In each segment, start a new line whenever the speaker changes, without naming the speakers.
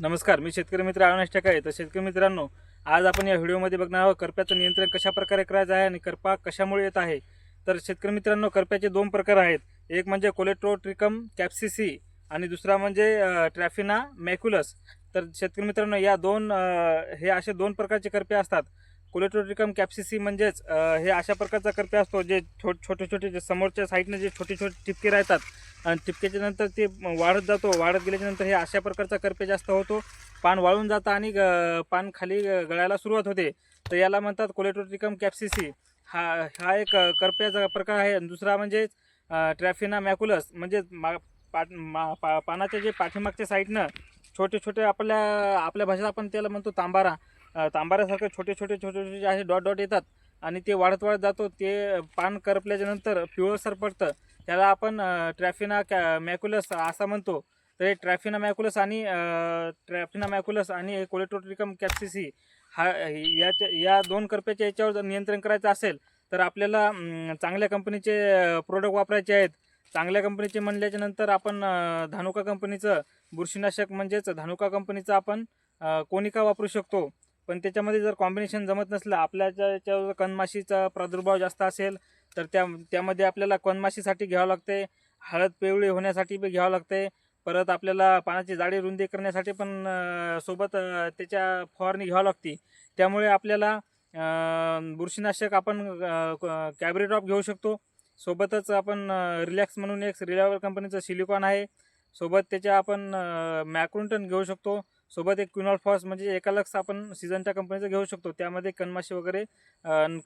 नमस्कार मी शेतकरी मित्र अविनाश आहे तर शेतकरी मित्रांनो आज आपण या व्हिडिओमध्ये बघणार आहोत करप्याचं नियंत्रण कशा प्रकारे करायचं आहे आणि करपा कशामुळे येत आहे. तर शेतकरी मित्रांनो करप्याचे दोन प्रकार आहेत. एक म्हणजे कोलेट्रोट्रिकम कॅप्सिसी आणि दुसरा म्हणजे ट्रॅफिना मॅक्युलस. तर शेतकरी मित्रांनो या दोन हे असे दोन प्रकारचे करपे असतात. कोलेट्रोट्रिकम कॅप्सिसी म्हणजेच हे अशा प्रकारचा करपे असतो जे छो छोटे छोटे जे समोरच्या साईडने जे छोटे छोटे टिपके राहतात. आणि टिपक्याच्या नंतर ते वाढत जातो. वाढत गेल्याच्यानंतर हे अशा प्रकारचा करपे जास्त होतो. पान वाळून जातं आणि ग- पान खाली गळायला सुरुवात होते. तर याला म्हणतात कोलेटोट्रिकम कॅप्सिसी. हा हा एक करप्याचा प्रकार आहे. दुसरा म्हणजे ट्रॅफिना मॅक्युलस म्हणजे मा पाट मा पा पानाच्या जे पाठीमागच्या साईडनं छोटे छोटे आपल्या आपल्या भाषेत आपण त्याला म्हणतो तांबारा. अ, तांबाऱ्यासारखे छोटे छोटे छोटे छोटे जे डॉट डॉट येतात. आणि ते वाढत वाढत जातो. ते पान करपल्याच्यानंतर पिवळसर पडतं. त्याला आपण ट्रॅफिना कॅ मॅक्युलस असा म्हणतो. तर हे ट्रॅफिना मॅक्युलस आणि ट्रॅफिना मॅक्युलस आणि कोलेट्रोट्रिकम कॅप्सिसी हा याच्या या दोन करप्याच्या याच्यावर जर नियंत्रण करायचं असेल तर आपल्याला चांगल्या कंपनीचे प्रोडक्ट वापरायचे आहेत. चांगल्या कंपनीचे म्हणल्याच्या नंतर आपण धानुका कंपनीचं बुरशीनाशक म्हणजेच धानुका कंपनीचं आपण कोनिका वापरू शकतो. पण त्याच्यामध्ये जर कॉम्बिनेशन जमत नसलं आपल्याच्या याच्यावर कणमाशीचा प्रादुर्भाव जास्त असेल तर त्या त्यामध्ये आपल्याला कणमाशीसाठी घ्यावं लागते हळद पिवळी होण्यासाठी बी घ्यावं लागते परत आपल्याला पानाची जाडी रुंदी करण्यासाठी पण सोबत त्याच्या फवारणी घ्यावं लागते. त्यामुळे आपल्याला बुरशीनाशक आपण कॅबरेटॉप घेऊ शकतो. सोबतच आपण रिलॅक्स म्हणून एक रिलायबल कंपनीचं सिलिकॉन आहे. सोबत त्याच्या आपण मॅक्रोन्टन घेऊ शकतो. सोबत एक क्विनॉल फॉस म्हणजे एकालक्स आपण सीझनच्या कंपनीचं घेऊ शकतो. त्यामध्ये कणमाशी वगैरे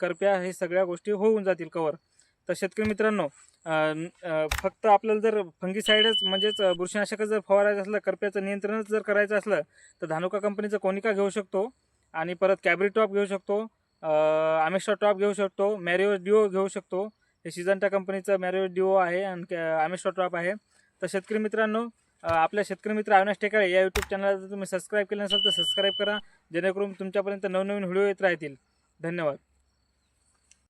करप्या हे सगळ्या गोष्टी होऊन जातील कवर तर शेतकरी मित्रांनो फक्त आपल्याला जर फंगीसाईडच म्हणजेच बुरशीनाशकच जर फवारायचं असलं करप्याचं नियंत्रणच जर करायचं असलं तर धानुका कंपनीचं कोनिका घेऊ शकतो. आणि परत कॅबरी टॉप घेऊ शकतो. आमेस्ट्रा टॉप घेऊ शकतो. मॅरिओ डिओ घेऊ शकतो. हे सिजंटा कंपनीचं मॅरिओ डिओ आहे आणि आमेस्ट्रा टॉप आहे. तर शेतकरी मित्रांनो आपल्या शेतकरी मित्र अविनाश टेकाळे या यूट्यूब चॅनलला जर तुम्ही सबस्क्राईब केलं नसेल तर सबस्क्राईब करा जेणेकरून तुमच्यापर्यंत नवनवीन व्हिडिओ येत राहतील. धन्यवाद.